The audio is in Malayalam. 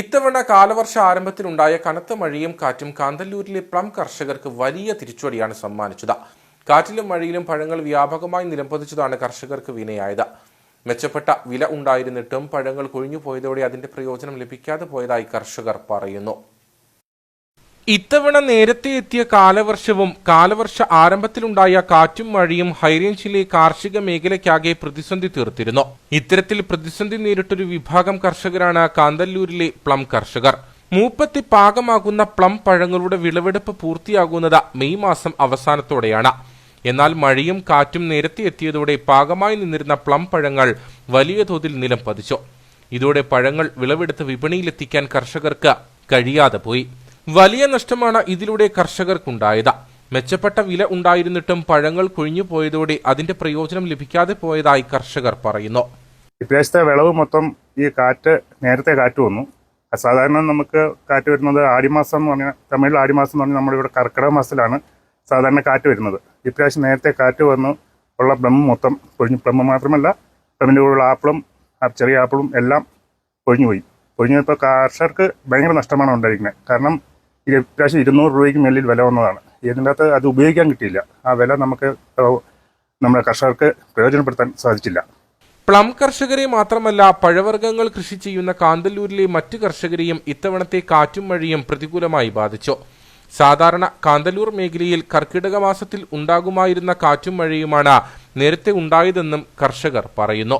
ഇത്തവണ കാലവർഷ ആരംഭത്തിലുണ്ടായ കനത്ത മഴയും കാറ്റും കാന്തല്ലൂരിലെ പ്ലം കർഷകർക്ക് വലിയ തിരിച്ചടിയാണ് സമ്മാനിച്ചത്. കാറ്റിലും മഴയിലും പഴങ്ങൾ വ്യാപകമായി നിലംപതിച്ചതാണ് കർഷകർക്ക് വിനയായത്. മെച്ചപ്പെട്ട വില ഉണ്ടായിരുന്നിട്ടും പഴങ്ങൾ കൊഴിഞ്ഞു പോയതോടെ അതിന്റെ പ്രയോജനം ലഭിക്കാതെ പോയതായി കർഷകർ പറയുന്നു. ഇത്തവണ നേരത്തെ എത്തിയ കാലവർഷവും കാലവർഷ ആരംഭത്തിലുണ്ടായ കാറ്റും മഴയും ഹൈറേഞ്ചിലെ കാർഷിക മേഖലയ്ക്കാകെ പ്രതിസന്ധി തീർത്തിരുന്നു. ഇത്തരത്തിൽ പ്രതിസന്ധി നേരിട്ടൊരു വിഭാഗം കർഷകരാണ് കാന്തല്ലൂരിലെ പ്ലം കർഷകർ. മൂപ്പത്തി പാകമാകുന്ന പ്ലം പഴങ്ങളുടെ വിളവെടുപ്പ് പൂർത്തിയാകുന്നത് മെയ് മാസം അവസാനത്തോടെയാണ്. എന്നാൽ മഴയും കാറ്റും നേരത്തെ എത്തിയതോടെ പാകമായി നിന്നിരുന്ന പ്ലം പഴങ്ങൾ വലിയ തോതിൽ നിലം പതിച്ചു. ഇതോടെ പഴങ്ങൾ വിളവെടുത്ത് വിപണിയിലെത്തിക്കാൻ കർഷകർക്ക് കഴിയാതെ പോയി. വലിയ നഷ്ടമാണ് ഇതിലൂടെ കർഷകർക്കുണ്ടായത്. മെച്ചപ്പെട്ട വില ഉണ്ടായിരുന്നിട്ടും പഴങ്ങൾ കൊഴിഞ്ഞു പോയതോടെ അതിന്റെ പ്രയോജനം ലഭിക്കാതെ പോയതായി കർഷകർ പറയുന്നു. ഇപ്രാവശ്യത്തെ വിളവ് മൊത്തം ഈ കാറ്റ് നേരത്തെ കാറ്റ് വന്നു. സാധാരണ നമുക്ക് കാറ്റ് വരുന്നത് ആടിമാസം എന്ന് പറഞ്ഞാൽ തമിഴിൽ ആടിമാസം എന്ന് പറഞ്ഞാൽ നമ്മുടെ ഇവിടെ കർക്കിടക മാസത്തിലാണ് സാധാരണ കാറ്റ് വരുന്നത്. ഇപ്രാവശ്യം നേരത്തെ കാറ്റ് വന്നു ഉള്ള പ്ലം മൊത്തം പൊഴിഞ്ഞു പ്ലം മാത്രമല്ല പ്ലമ്മിന്റെ കൂടെയുള്ള ആപ്പിളും ചെറിയ ആപ്പിളും എല്ലാം പൊഴിഞ്ഞു പോയി. പൊഴിഞ്ഞു പോയപ്പോൾ കർഷകർക്ക് ഭയങ്കര നഷ്ടമാണ് ഉണ്ടായിരിക്കുന്നത്. കാരണം ഇപ്രാവശ്യം ഇരുന്നൂറ് രൂപയ്ക്ക് മേളിൽ വില വന്നതാണ്. ഇതിനകത്ത് അത് ഉപയോഗിക്കാൻ കിട്ടിയില്ല. ആ വില നമുക്ക് നമ്മുടെ കർഷകർക്ക് പ്രയോജനപ്പെടുത്താൻ സാധിച്ചില്ല. പ്ലം കർഷകരെ മാത്രമല്ല പഴവർഗങ്ങൾ കൃഷി ചെയ്യുന്ന കാന്തല്ലൂരിലെ മറ്റു കർഷകരെയും ഇത്തവണത്തെ കാറ്റും മഴയും പ്രതികൂലമായി ബാധിച്ചു. സാധാരണ കാന്തല്ലൂർ മേഖലയിൽ കർക്കിടക മാസത്തിൽ ഉണ്ടാകുമായിരുന്ന കാറ്റും മഴയുമാണ് നേരത്തെ ഉണ്ടായതെന്നും കർഷകർ പറയുന്നു.